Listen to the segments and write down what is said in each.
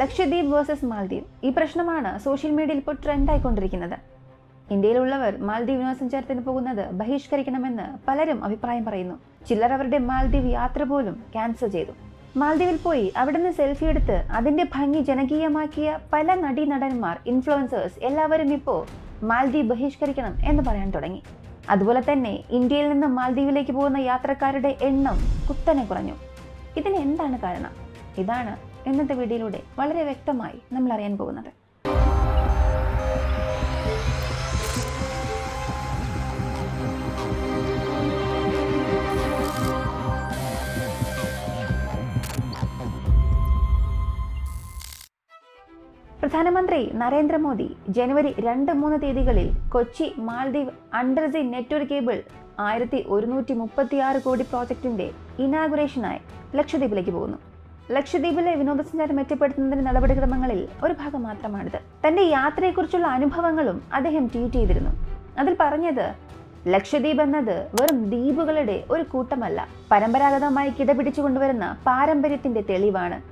Lakshadweep versus Maldives ഈ പ്രശ്നമാണ് social മീഡിയയിൽ ഇപ്പോൾ ട്രെൻഡ് ആയിക്കൊണ്ടിരിക്കുന്നത് ഇന്ത്യയിലുള്ളവർ മാൽദ്വീപ് വിനോദസഞ്ചാരത്തിന് പോകുന്നത് ബഹിഷ്കരിക്കണമെന്ന് പലരും അഭിപ്രായം പറയുന്നു. ചിലർ അവരുടെ മാൽദ്വീപ് യാത്ര പോലും ക്യാൻസൽ ചെയ്തു. മാൽദ്വീപിൽ പോയി അവിടെ നിന്ന് സെൽഫി എടുത്ത് അതിന്റെ ഭംഗി ജനകീയമാക്കിയ പല നടീനടന്മാർ ഇൻഫ്ലുവൻസേഴ്സ് എല്ലാവരും ഇപ്പോൾ മാൽദ്വീപ് ബഹിഷ്കരിക്കണം എന്ന് പറയാൻ തുടങ്ങി. അതുപോലെ തന്നെ ഇന്ത്യയിൽ നിന്ന് മാൽദ്വീപിലേക്ക് പോകുന്ന യാത്രക്കാരുടെ എണ്ണം കുത്തനെ കുറഞ്ഞു. ഇതിന് എന്താണ് കാരണം? ഇതാണ് ഇന്നത്തെ വീഡിയോയിലൂടെ വളരെ വ്യക്തമായി നമ്മൾ അറിയാൻ പോകുന്നത്. പ്രധാനമന്ത്രി നരേന്ദ്രമോദി ജനുവരി രണ്ട് മൂന്ന് തീയതികളിൽ Kochi Maldives undersea network cable ആയിരത്തി ഒരുന്നൂറ്റി മുപ്പത്തിയാറ് കോടി പ്രോജക്റ്റിന്റെ ഇനാഗുറേഷനായി ലക്ഷദ്വീപിലേക്ക് പോകുന്നു. ലക്ഷദ്വീപിലെ വിനോദസഞ്ചാരം മെച്ചപ്പെടുത്തുന്നതിന് നടപടിക്രമങ്ങളിൽ ഒരു ഭാഗം മാത്രമാണിത്. തന്റെ യാത്രയെക്കുറിച്ചുള്ള അനുഭവങ്ങളും അദ്ദേഹം ട്വീറ്റ് ചെയ്തിരുന്നു. അതിൽ പറഞ്ഞത് ലക്ഷദ്വീപ് എന്നത് വെറും ദ്വീപുകളുടെ ഒരു കൂട്ടമല്ല. പരമ്പരാഗതമായി കിടപിടിച്ചു കൊണ്ടുവരുന്ന പാരമ്പര്യത്തിന്റെ തെളിവാണ്.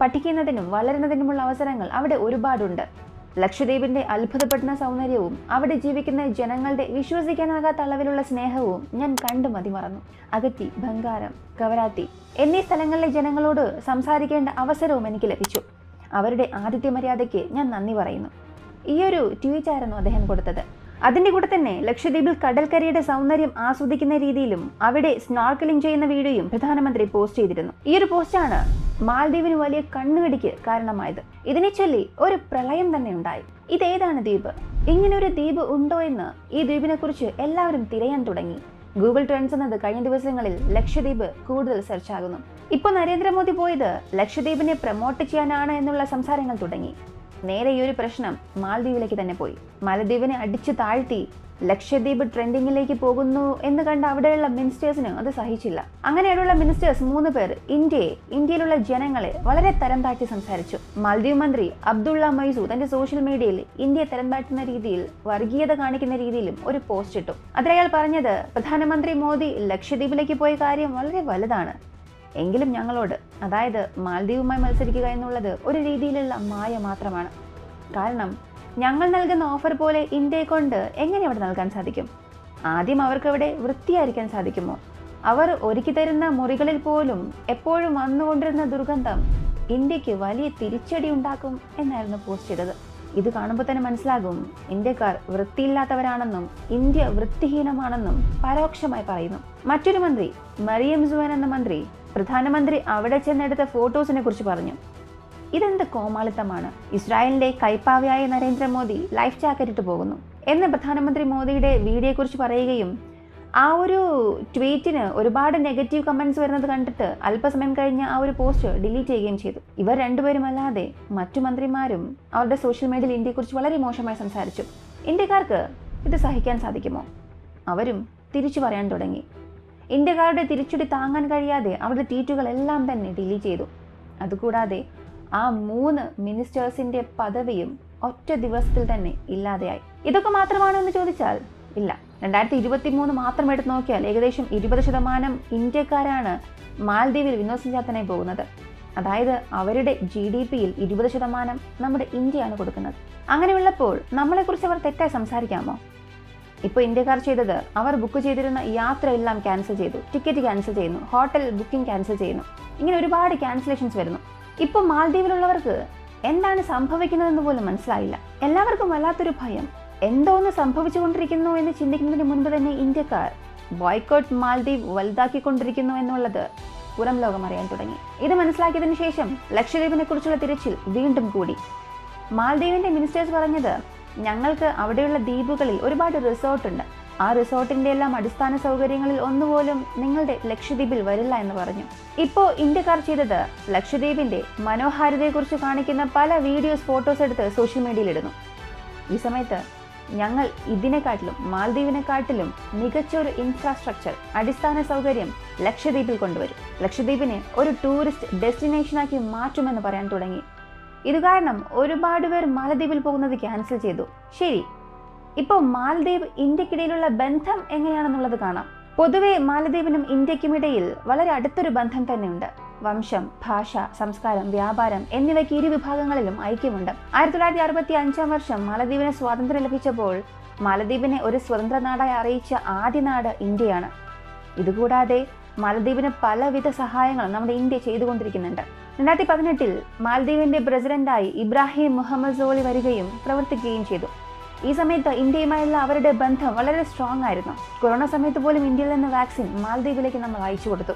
പഠിക്കുന്നതിനും വളരുന്നതിനുമുള്ള അവസരങ്ങൾ അവിടെ ഒരുപാടുണ്ട്. ലക്ഷദ്വീപിന്റെ അത്ഭുതപ്പെടുന്ന സൗന്ദര്യവും അവിടെ ജീവിക്കുന്ന ജനങ്ങളുടെ വിശ്വസിക്കാനാകാത്ത അളവിലുള്ള സ്നേഹവും ഞാൻ കണ്ടു മതിമറന്നു അഗത്തി ബംഗാരം കവരാത്തി എന്നീ സ്ഥലങ്ങളിലെ ജനങ്ങളോട് സംസാരിക്കേണ്ട അവസരവും എനിക്ക് ലഭിച്ചു. അവരുടെ ആതിഥ്യ മര്യാദയ്ക്ക് ഞാൻ നന്ദി പറയുന്നു. ഈയൊരു ട്വീറ്റായിരുന്നു അദ്ദേഹം കൊടുത്തത്. അതിന്റെ കൂടെ തന്നെ ലക്ഷദ്വീപിൽ കടൽക്കരയുടെ സൗന്ദര്യം ആസ്വദിക്കുന്ന രീതിയിലും അവിടെ സ്നോർക്കലിംഗ് ചെയ്യുന്ന വീഡിയോയും പ്രധാനമന്ത്രി പോസ്റ്റ് ചെയ്തിരുന്നു. ഈ ഒരു പോസ്റ്റാണ് മാൽദ്വീപിന് വലിയ കണ്ണുകടിക്ക് കാരണമായത്. ഇതിനെ ചൊല്ലി ഒരു പ്രളയം തന്നെ ഉണ്ടായി. ഇതേതാണ് ദ്വീപ്? ഇങ്ങനെ ഒരു ദ്വീപ് ഉണ്ടോ എന്ന് ഈ ദ്വീപിനെ കുറിച്ച് എല്ലാവരും തിരയാൻ തുടങ്ങി. ഗൂഗിൾ ട്രെൻഡ്സ് എന്നത് കഴിഞ്ഞ ദിവസങ്ങളിൽ ലക്ഷദ്വീപ് കൂടുതൽ സെർച്ച് ആകുന്നു. ഇപ്പോൾ നരേന്ദ്രമോദി പോയത് ലക്ഷദ്വീപിനെ പ്രൊമോട്ട് ചെയ്യാനാണ് എന്നുള്ള സംസാരങ്ങൾ തുടങ്ങി. നേരെ ഈ ഒരു പ്രശ്നം മാലദ്വീപിലേക്ക് തന്നെ പോയി. മാലദ്വീപിനെ അടിച്ചു താഴ്ത്തി ലക്ഷദ്വീപ് ട്രെൻഡിങ്ങിലേക്ക് പോകുന്നു എന്ന് കണ്ട അവിടെയുള്ള മിനിസ്റ്റേഴ്സിന് അത് സഹിച്ചില്ല. അങ്ങനെയുള്ള മിനിസ്റ്റേഴ്സ് മൂന്ന് പേർ ഇന്ത്യയെ ഇന്ത്യയിലുള്ള ജനങ്ങളെ വളരെ തരം താഴ്ത്തി സംസാരിച്ചു. മാലദ്വീപ് മന്ത്രി അബ്ദുള്ള മൈസു തന്റെ സോഷ്യൽ മീഡിയയിൽ ഇന്ത്യയെ തരം താഴ്ത്തുന്ന രീതിയിൽ വർഗീയത കാണിക്കുന്ന രീതിയിലും ഒരു പോസ്റ്റ് ഇട്ടു. അതിൽ അയാൾ പറഞ്ഞത് പ്രധാനമന്ത്രി മോദി ലക്ഷദ്വീപിലേക്ക് പോയ കാര്യം വളരെ വലുതാണ്. എങ്കിലും ഞങ്ങളോട് അതായത് മാലദ്വീപുമായി മത്സരിക്കുക എന്നുള്ളത് ഒരു രീതിയിലുള്ള മായ മാത്രമാണ്. കാരണം ഞങ്ങൾ നൽകുന്ന ഓഫർ പോലെ ഇന്ത്യയെ കൊണ്ട് എങ്ങനെ അവിടെ നൽകാൻ സാധിക്കും? ആദ്യം അവർക്ക് അവിടെ വൃത്തിയായിരിക്കാൻ സാധിക്കുമോ? അവർ ഒരുക്കി തരുന്ന മുറികളിൽ പോലും എപ്പോഴും വന്നുകൊണ്ടിരുന്ന ദുർഗന്ധം ഇന്ത്യയ്ക്ക് വലിയ തിരിച്ചടി ഉണ്ടാക്കും എന്നായിരുന്നു പോസ്റ്റ് ചെയ്തത്. ഇത് കാണുമ്പോൾ തന്നെ മനസ്സിലാകും ഇന്ത്യക്കാർ വൃത്തിയില്ലാത്തവരാണെന്നും ഇന്ത്യ വൃത്തിഹീനമാണെന്നും പരോക്ഷമായി പറയുന്നു. മറ്റൊരു മന്ത്രി മറിയം സുവൻ എന്ന മന്ത്രി പ്രധാനമന്ത്രി അവിടെ ചെന്നെടുത്ത ഫോട്ടോസിനെ കുറിച്ച് പറഞ്ഞു. ഇതെന്ത് കോമാളിത്തമാണ്? ഇസ്രായേലിന്റെ കൈപ്പാവയായ നരേന്ദ്രമോദി ലൈഫ് ജാക്കറ്റ് ഇട്ട് പോകുന്നു. എന്ന് പ്രധാനമന്ത്രി മോദിയുടെ വീഡിയോയെക്കുറിച്ച് പറയുകയും ആ ഒരു ട്വീറ്റിന് ഒരുപാട് നെഗറ്റീവ് കമൻസ് വരുന്നത് കണ്ടിട്ട് അല്പസമയം കഴിഞ്ഞ് ആ ഒരു പോസ്റ്റ് ഡിലീറ്റ് ചെയ്യുകയും ചെയ്തു. ഇവർ രണ്ടുപേരും അല്ലാതെ മറ്റു മന്ത്രിമാരും അവരുടെ സോഷ്യൽ മീഡിയയിൽ ഇന്ത്യയെക്കുറിച്ച് വളരെ മോശമായി സംസാരിച്ചു. ഇന്ത്യക്കാർക്ക് ഇത് സഹിക്കാൻ സാധിക്കുമോ? അവരും തിരിച്ചു പറയാൻ തുടങ്ങി. ഇന്ത്യക്കാരുടെ തിരിച്ചുടി താങ്ങാൻ കഴിയാതെ അവരുടെ ട്വീറ്റുകളെല്ലാം തന്നെ ഡിലീറ്റ് ചെയ്തു. അതുകൂടാതെ ആ മൂന്ന് മിനിസ്റ്റേഴ്സിന്റെ പദവിയും ഒറ്റ ദിവസത്തിൽ തന്നെ ഇല്ലാതെയായി. ഇതൊക്കെ മാത്രമാണോ എന്ന് ചോദിച്ചാൽ ഇല്ല. രണ്ടായിരത്തി ഇരുപത്തി മൂന്ന് മാത്രം എടുത്ത് നോക്കിയാൽ ഏകദേശം ഇരുപത് ശതമാനം ഇന്ത്യക്കാരാണ് മാൽദ്വീപിൽ വിനോദസഞ്ചാരത്തിനായി പോകുന്നത്. അതായത് അവരുടെ ജി ഡി പിയിൽ ഇരുപത് ശതമാനം നമ്മുടെ ഇന്ത്യയാണ് കൊടുക്കുന്നത്. അങ്ങനെയുള്ളപ്പോൾ നമ്മളെക്കുറിച്ച് അവർ തെറ്റായി സംസാരിക്കാമോ? ഇപ്പോൾ ഇന്ത്യക്കാർ ചെയ്തത് അവർ ബുക്ക് ചെയ്തിരുന്ന യാത്ര എല്ലാം ക്യാൻസൽ ചെയ്തു. ടിക്കറ്റ് ക്യാൻസൽ ചെയ്യുന്നു. ഹോട്ടൽ ബുക്കിംഗ് ക്യാൻസൽ ചെയ്യുന്നു. ഇങ്ങനെ ഒരുപാട് ക്യാൻസലേഷൻസ് വരുന്നു. ഇപ്പോൾ മാൽദ്വീപിലുള്ളവർക്ക് എന്താണ് സംഭവിക്കുന്നതെന്ന് പോലും മനസ്സിലായില്ല. എല്ലാവർക്കും വല്ലാത്തൊരു ഭയം. എന്തോ ഒന്ന് സംഭവിച്ചുകൊണ്ടിരിക്കുന്നു എന്ന് ചിന്തിക്കുന്നതിന് മുൻപ് തന്നെ ഇന്ത്യക്കാർ ബോയ്ക്കോട്ട് മാൽദ്വീപ് വലുതാക്കിക്കൊണ്ടിരിക്കുന്നു എന്നുള്ളത് പുറം ലോകം അറിയാൻ തുടങ്ങി. ഇത് മനസ്സിലാക്കിയതിനു ശേഷം ലക്ഷദ്വീപിനെ കുറിച്ചുള്ള തിരച്ചിൽ വീണ്ടും കൂടി. മാൽദ്വീപിന്റെ മിനിസ്റ്റേഴ്സ് പറഞ്ഞത് ഞങ്ങൾക്ക് അവിടെയുള്ള ദ്വീപുകളിൽ ഒരുപാട് റിസോർട്ട് ഉണ്ട് ആ റിസോർട്ടിന്റെ എല്ലാം അടിസ്ഥാന സൗകര്യങ്ങളിൽ ഒന്നുപോലും നിങ്ങളുടെ ലക്ഷദ്വീപിൽ വരില്ല എന്ന് പറഞ്ഞു. ഇപ്പോൾ ഇന്ത്യക്കാർ ചെയ്തത് ലക്ഷദ്വീപിന്റെ മനോഹാരിതയെക്കുറിച്ച് കാണിക്കുന്ന പല വീഡിയോസ് ഫോട്ടോസ് എടുത്ത് സോഷ്യൽ മീഡിയയിൽ ഇടുന്നു ഈ സമയത്ത് ഞങ്ങൾ ഇതിനെക്കാട്ടിലും മാൽദ്വീപിനെക്കാട്ടിലും മികച്ച ഒരു ഇൻഫ്രാസ്ട്രക്ചർ അടിസ്ഥാന സൗകര്യം ലക്ഷദ്വീപിൽ കൊണ്ടുവരും. ലക്ഷദ്വീപിനെ ഒരു ടൂറിസ്റ്റ് ഡെസ്റ്റിനേഷനാക്കി മാറ്റുമെന്ന് പറയാൻ തുടങ്ങി. ഇത് കാരണം ഒരുപാട് പേർ മാലദ്വീപിൽ പോകുന്നത് ക്യാൻസൽ ചെയ്തു. ശരി ഇപ്പോൾ മാലദ്വീപ് ഇന്ത്യക്കിടയിലുള്ള ബന്ധം എങ്ങനെയാണെന്നുള്ളത് കാണാം. പൊതുവെ മാലദ്വീപിനും ഇന്ത്യക്കും ഇടയിൽ വളരെ അടുത്തൊരു ബന്ധം തന്നെയുണ്ട്. വംശം ഭാഷ സംസ്കാരം വ്യാപാരം എന്നിവയ്ക്ക് ഇരു വിഭാഗങ്ങളിലും ഐക്യമുണ്ട്. ആയിരത്തി തൊള്ളായിരത്തി അറുപത്തി അഞ്ചാം വർഷം മാലദ്വീപിന് സ്വാതന്ത്ര്യം ലഭിച്ചപ്പോൾ മാലദ്വീപിനെ ഒരു സ്വതന്ത്ര നാടായി അറിയിച്ച ആദ്യ നാട് ഇന്ത്യയാണ്. ഇതുകൂടാതെ മാലദ്വീപിന് പലവിധ സഹായങ്ങളും നമ്മുടെ ഇന്ത്യ ചെയ്തുകൊണ്ടിരിക്കുന്നുണ്ട്. രണ്ടായിരത്തി പതിനെട്ടിൽ മാലദ്വീപിന്റെ പ്രസിഡന്റായി ഇബ്രാഹിം മുഹമ്മദ് സോളി വരികയും പ്രവർത്തിക്കുകയും ചെയ്തു. ഈ സമയത്ത് ഇന്ത്യയുമായുള്ള അവരുടെ ബന്ധം വളരെ സ്ട്രോങ് ആയിരുന്നു. കൊറോണ സമയത്ത് പോലും ഇന്ത്യയിൽ നിന്ന് വാക്സിൻ മാലദ്വീപിലേക്ക് നമ്മൾ അയച്ചു കൊടുത്തു.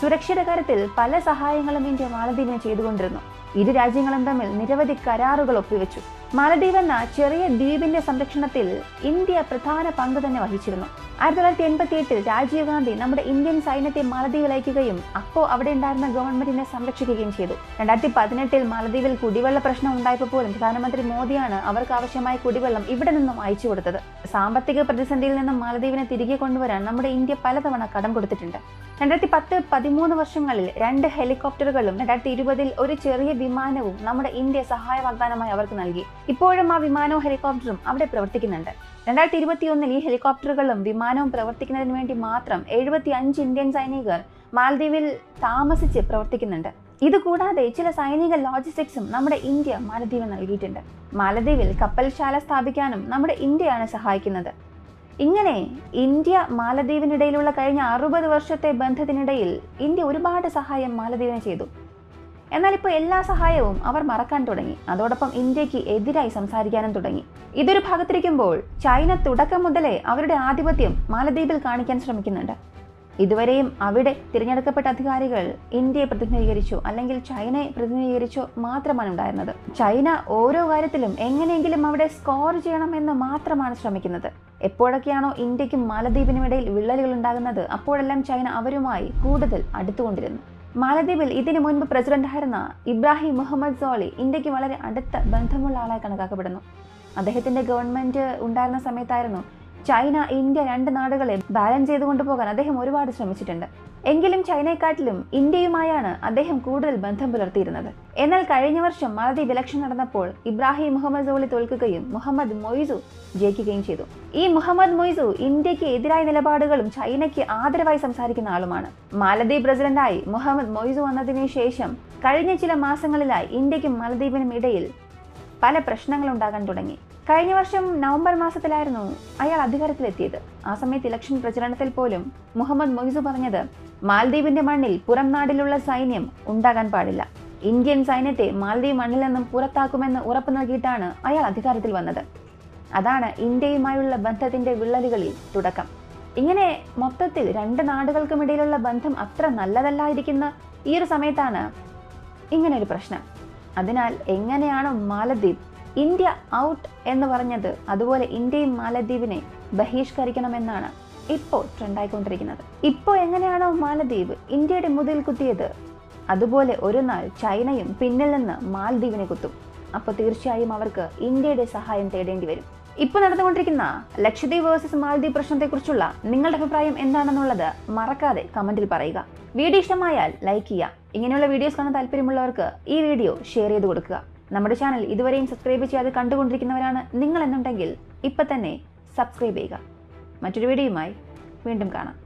സുരക്ഷയുടെ കാര്യത്തിൽ പല സഹായങ്ങളും ഇന്ത്യ മാലദ്വീപിന് ചെയ്തുകൊണ്ടിരുന്നു. ഇരു രാജ്യങ്ങളും തമ്മിൽ നിരവധി കരാറുകൾ ഒപ്പുവെച്ചു. മാലദ്വീപ് എന്ന ചെറിയ ദ്വീപിന്റെ സംരക്ഷണത്തിൽ ഇന്ത്യ പ്രധാന പങ്ക് തന്നെ വഹിച്ചിരുന്നു. ആയിരത്തി തൊള്ളായിരത്തി എൺപത്തി എട്ടിൽ രാജീവ് ഗാന്ധി നമ്മുടെ ഇന്ത്യൻ സൈന്യത്തെ മാലദ്വീപിൽ അയക്കുകയും അപ്പോൾ അവിടെ ഉണ്ടായിരുന്ന ഗവൺമെന്റിനെ സംരക്ഷിക്കുകയും ചെയ്തു. രണ്ടായിരത്തി പതിനെട്ടിൽ മാലദ്വീപിൽ കുടിവെള്ള പ്രശ്നം ഉണ്ടായപ്പോൾ പോലും പ്രധാനമന്ത്രി മോദിയാണ് അവർക്ക് ആവശ്യമായ കുടിവെള്ളം ഇവിടെ നിന്നും അയച്ചു കൊടുത്തത്. സാമ്പത്തിക പ്രതിസന്ധിയിൽ നിന്നും മാലദ്വീപിനെ തിരികെ കൊണ്ടുവരാൻ നമ്മുടെ ഇന്ത്യ പലതവണ കടം കൊടുത്തിട്ടുണ്ട്. രണ്ടായിരത്തി പത്ത് പതിമൂന്ന് വർഷങ്ങളിൽ രണ്ട് ഹെലികോപ്റ്ററുകളും രണ്ടായിരത്തി ഇരുപതിൽ ഒരു ചെറിയ വിമാനവും നമ്മുടെ ഇന്ത്യ സഹായ വാഗ്ദാനമായി അവർക്ക് നൽകി. ഇപ്പോഴും ആ വിമാനവും ഹെലികോപ്റ്ററും അവിടെ പ്രവർത്തിക്കുന്നുണ്ട്. രണ്ടായിരത്തി ഇരുപത്തിയൊന്നിൽ ഈ ഹെലികോപ്റ്ററുകളും വിമാനവും പ്രവർത്തിക്കുന്നതിന് വേണ്ടി മാത്രം എഴുപത്തി അഞ്ച് ഇന്ത്യൻ സൈനികർ മാലദ്വീപിൽ താമസിച്ച് പ്രവർത്തിക്കുന്നുണ്ട്. ഇതുകൂടാതെ ചില സൈനിക ലോജിസ്റ്റിക്സും നമ്മുടെ ഇന്ത്യ മാലദ്വീപ് നൽകിയിട്ടുണ്ട്. മാലദ്വീപിൽ കപ്പൽശാല സ്ഥാപിക്കാനും നമ്മുടെ ഇന്ത്യയാണ് സഹായിക്കുന്നത്. ഇങ്ങനെ ഇന്ത്യ മാലദ്വീപിനിടയിലുള്ള കഴിഞ്ഞ അറുപത് വർഷത്തെ ബന്ധത്തിനിടയിൽ ഇന്ത്യ ഒരുപാട് സഹായം മാലദ്വീപിന് ചെയ്തു. എന്നാൽ ഇപ്പോൾ എല്ലാ സഹായവും അവർ മറക്കാൻ തുടങ്ങി. അതോടൊപ്പം ഇന്ത്യയ്ക്ക് എതിരായി സംസാരിക്കാനും തുടങ്ങി. ഇതൊരു ഭാഗത്തിരിക്കുമ്പോൾ ചൈന തുടക്കം മുതലേ അവരുടെ ആധിപത്യം മാലദ്വീപിൽ കാണിക്കാൻ ശ്രമിക്കുന്നുണ്ട്. ഇതുവരെയും അവിടെ തിരഞ്ഞെടുക്കപ്പെട്ട അധികാരികൾ ഇന്ത്യയെ പ്രതിനിധീകരിച്ചോ അല്ലെങ്കിൽ ചൈനയെ പ്രതിനിധീകരിച്ചോ മാത്രമാണ് ഉണ്ടായിരുന്നത്. ചൈന ഓരോ കാര്യത്തിലും എങ്ങനെയെങ്കിലും അവിടെ സ്കോർ ചെയ്യണമെന്ന് മാത്രമാണ് ശ്രമിക്കുന്നത്. എപ്പോഴൊക്കെയാണോ ഇന്ത്യക്കും മാലദ്വീപിനും ഇടയിൽ വിള്ളലുകൾ ഉണ്ടാകുന്നത് അപ്പോഴെല്ലാം ചൈന അവരുമായി കൂടുതൽ അടുത്തുകൊണ്ടിരുന്നു. മാലദ്വീപിൽ ഇതിനു മുൻപ് പ്രസിഡന്റായിരുന്ന ഇബ്രാഹിം മുഹമ്മദ് സോളി ഇന്ത്യയ്ക്ക് വളരെ അടുത്ത ബന്ധമുള്ള ആളായി കണക്കാക്കപ്പെടുന്നു. അദ്ദേഹത്തിന്റെ ഗവൺമെന്റ് ഉണ്ടായിരുന്ന സമയത്തായിരുന്നു ചൈന ഇന്ത്യ രണ്ട് നാടുകളെ ബാലൻസ് ചെയ്തു കൊണ്ടുപോകാൻ അദ്ദേഹം ഒരുപാട് ശ്രമിച്ചിട്ടുണ്ട്. എങ്കിലും ചൈനയെക്കാട്ടിലും ഇന്ത്യയുമായാണ് അദ്ദേഹം കൂടുതൽ ബന്ധം പുലർത്തിയിരുന്നത്. എന്നാൽ കഴിഞ്ഞ വർഷം മാലദ്വീപ് ഇലക്ഷൻ നടന്നപ്പോൾ ഇബ്രാഹിം മുഹമ്മദ് സോളി തോൽക്കുകയും മുഹമ്മദ് മൊയ്സു ജയിക്കുകയും ചെയ്തു. ഈ മുഹമ്മദ് മൊയ്സു ഇന്ത്യയ്ക്ക് എതിരായ നിലപാടുകളും ചൈനയ്ക്ക് ആദരവായി സംസാരിക്കുന്ന ആളുമാണ്. മാലദ്വീപ് പ്രസിഡന്റായി മുഹമ്മദ് മൊയ്സു വന്നതിനു ശേഷം കഴിഞ്ഞ ചില മാസങ്ങളിലായി ഇന്ത്യക്കും മാലദ്വീപിനും ഇടയിൽ പല പ്രശ്നങ്ങളുണ്ടാകാൻ തുടങ്ങി. കഴിഞ്ഞ വർഷം നവംബർ മാസത്തിലായിരുന്നു അയാൾ അധികാരത്തിലെത്തിയത്. ആ സമയത്ത് ഇലക്ഷൻ പ്രചരണത്തിൽ പോലും മുഹമ്മദ് മൊയ്സു പറഞ്ഞത് മാൽദ്വീപിന്റെ മണ്ണിൽ പുറം നാടിലുള്ള സൈന്യം ഉണ്ടാകാൻ പാടില്ല. ഇന്ത്യൻ സൈന്യത്തെ മാൽദ്വീപ് മണ്ണിൽ നിന്നും പുറത്താക്കുമെന്ന് ഉറപ്പ് നൽകിയിട്ടാണ് അയാൾ അധികാരത്തിൽ വന്നത്. അതാണ് ഇന്ത്യയുമായുള്ള ബന്ധത്തിന്റെ വിള്ളലുകളിൽ തുടക്കം. ഇങ്ങനെ മൊത്തത്തിൽ രണ്ട് നാടുകൾക്കും ഇടയിലുള്ള ബന്ധം അത്ര നല്ലതല്ലായിരിക്കുന്ന ഈ ഒരു സമയത്താണ് ഇങ്ങനെ ഒരു പ്രശ്നം. അതിനാൽ എങ്ങനെയാണ് മാലദ്വീപ് ഇന്ത്യ ഔട്ട് എന്ന് പറഞ്ഞത് അതുപോലെ ഇന്ത്യയും മാലദ്വീപിനെ ബഹിഷ്കരിക്കണമെന്നാണ് ഇപ്പോൾ ട്രെൻഡായിക്കൊണ്ടിരിക്കുന്നത്. ഇപ്പോൾ എങ്ങനെയാണോ മാലദ്വീപ് ഇന്ത്യയുടെ മുതിൽ കുത്തിയത് അതുപോലെ ഒരു നാൾ ചൈനയും പിന്നിൽ നിന്ന് മാലദ്വീപിനെ കുത്തും. അപ്പോൾ തീർച്ചയായും അവർക്ക് ഇന്ത്യയുടെ സഹായം തേടേണ്ടി വരും. ഇപ്പോൾ നടന്നുകൊണ്ടിരിക്കുന്ന ലക്ഷദ്വീപ് വേഴ്സസ് മാലദ്വീപ് പ്രശ്നത്തെക്കുറിച്ചുള്ള നിങ്ങളുടെ അഭിപ്രായം എന്താണെന്നുള്ളത് മറക്കാതെ കമന്റിൽ പറയുക. വീഡിയോ ഇഷ്ടമായാൽ ലൈക്ക് ചെയ്യുക. ഇങ്ങനെയുള്ള വീഡിയോസ് കാണാൻ താല്പര്യമുള്ളവർക്ക് ഈ വീഡിയോ ഷെയർ ചെയ്ത് കൊടുക്കുക. നമ്മുടെ ചാനൽ ഇതുവരെയും സബ്സ്ക്രൈബ് ചെയ്യാതെ കണ്ടുകൊണ്ടിരിക്കുന്നവരാണ് നിങ്ങൾ എന്നുണ്ടെങ്കിൽ ഇപ്പം തന്നെ സബ്സ്ക്രൈബ് ചെയ്യുക. മറ്റൊരു വീഡിയോയുമായി വീണ്ടും കാണാം.